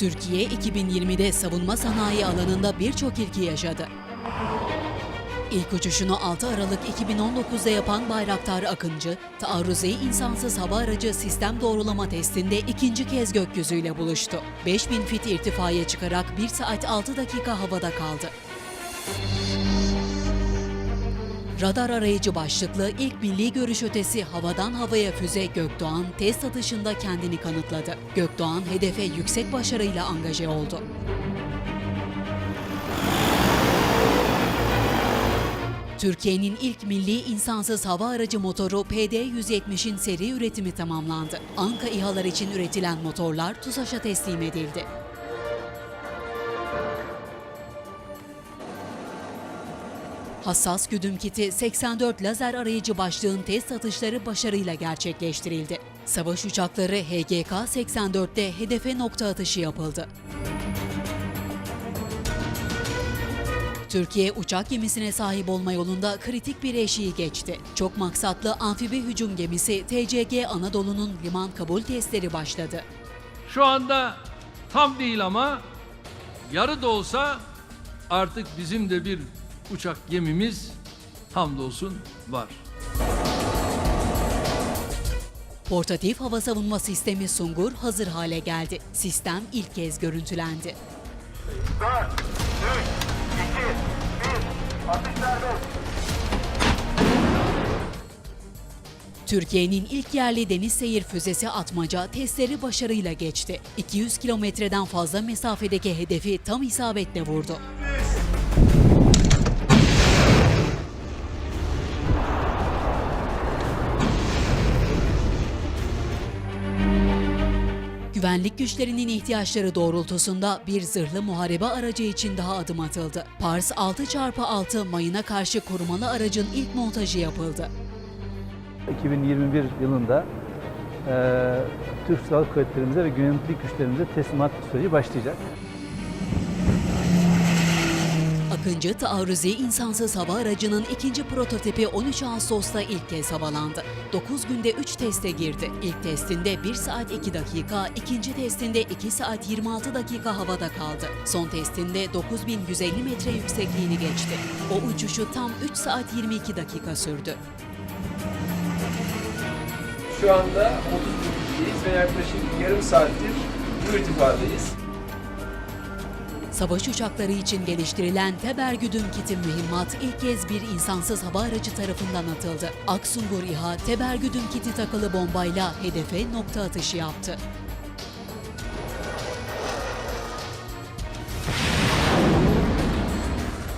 Türkiye 2020'de savunma sanayi alanında birçok ilki yaşadı. İlk uçuşunu 6 Aralık 2019'da yapan Bayraktar Akıncı, taarruzi insansız hava aracı sistem doğrulama testinde ikinci kez gökyüzüyle buluştu. 5000 fit irtifaya çıkarak 1 saat 6 dakika havada kaldı. Radar arayıcı başlıklı ilk milli görüş ötesi havadan havaya füze Gökdoğan test atışında kendini kanıtladı. Gökdoğan hedefe yüksek başarıyla angaje oldu. Türkiye'nin ilk milli insansız hava aracı motoru PD-170'in seri üretimi tamamlandı. Anka İHA'lar için üretilen motorlar TUSAŞ'a teslim edildi. Hassas güdüm kiti 84 lazer arayıcı başlığın test atışları başarıyla gerçekleştirildi. Savaş uçakları HGK-84'te hedefe nokta atışı yapıldı. Türkiye uçak gemisine sahip olma yolunda kritik bir eşiği geçti. Çok maksatlı amfibi hücum gemisi TCG Anadolu'nun liman kabul testleri başladı. Şu anda tam değil ama yarı da olsa artık bizim de bir uçak gemimiz hamdolsun var. Portatif hava savunma sistemi Sungur hazır hale geldi. Sistem ilk kez görüntülendi. 4, 3, 2, 1, atış. Türkiye'nin ilk yerli deniz seyir füzesi Atmaca testleri başarıyla geçti. 200 kilometreden fazla mesafedeki hedefi tam isabetle vurdu. Güvenlik güçlerinin ihtiyaçları doğrultusunda bir zırhlı muharebe aracı için daha adım atıldı. Pars 6x6 mayına karşı korumalı aracın ilk montajı yapıldı. 2021 yılında eee Türk Silahlı Kuvvetlerimize ve güvenlik güçlerimize teslimat süreci başlayacak. Akıncı taarruzi insansız hava aracının ikinci prototipi 13 Ağustos'ta ilk kez havalandı. 9 günde 3 teste girdi. İlk testinde 1 saat 2 dakika, ikinci testinde 2 saat 26 dakika havada kaldı. Son testinde 9150 metre yüksekliğini geçti. O uçuşu tam 3 saat 22 dakika sürdü. Şu anda 30 kişiyiz ve yaklaşık yarım saattir bu irtifadayız. Savaş uçakları için geliştirilen Teber Güdüm Kiti mühimmat ilk kez bir insansız hava aracı tarafından atıldı. Aksungur İHA, Teber Güdüm Kiti takılı bombayla hedefe nokta atışı yaptı.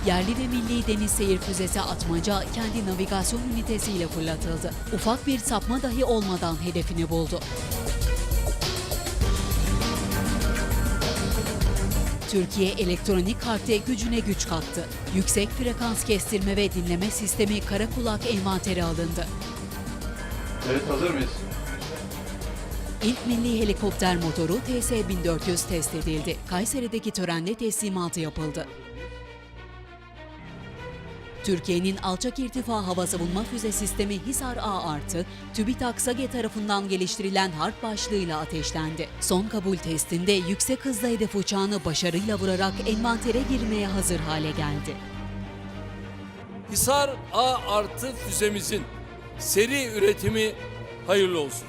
Yerli ve milli deniz seyir füzesi Atmaca kendi navigasyon ünitesiyle fırlatıldı. Ufak bir sapma dahi olmadan hedefini buldu. Türkiye elektronik harpte gücüne güç kattı. Yüksek frekans kestirme ve dinleme sistemi kara kulak envanteri alındı. Evet hazır mıyız? İlk milli helikopter motoru TS-1400 test edildi. Kayseri'deki törenle teslimatı yapıldı. Türkiye'nin alçak irtifa hava savunma füze sistemi Hisar A artı, TÜBİTAK SAGE tarafından geliştirilen harp başlığıyla ateşlendi. Son kabul testinde yüksek hızla hedef uçağını başarıyla vurarak envantere girmeye hazır hale geldi. Hisar A artı füzemizin seri üretimi hayırlı olsun.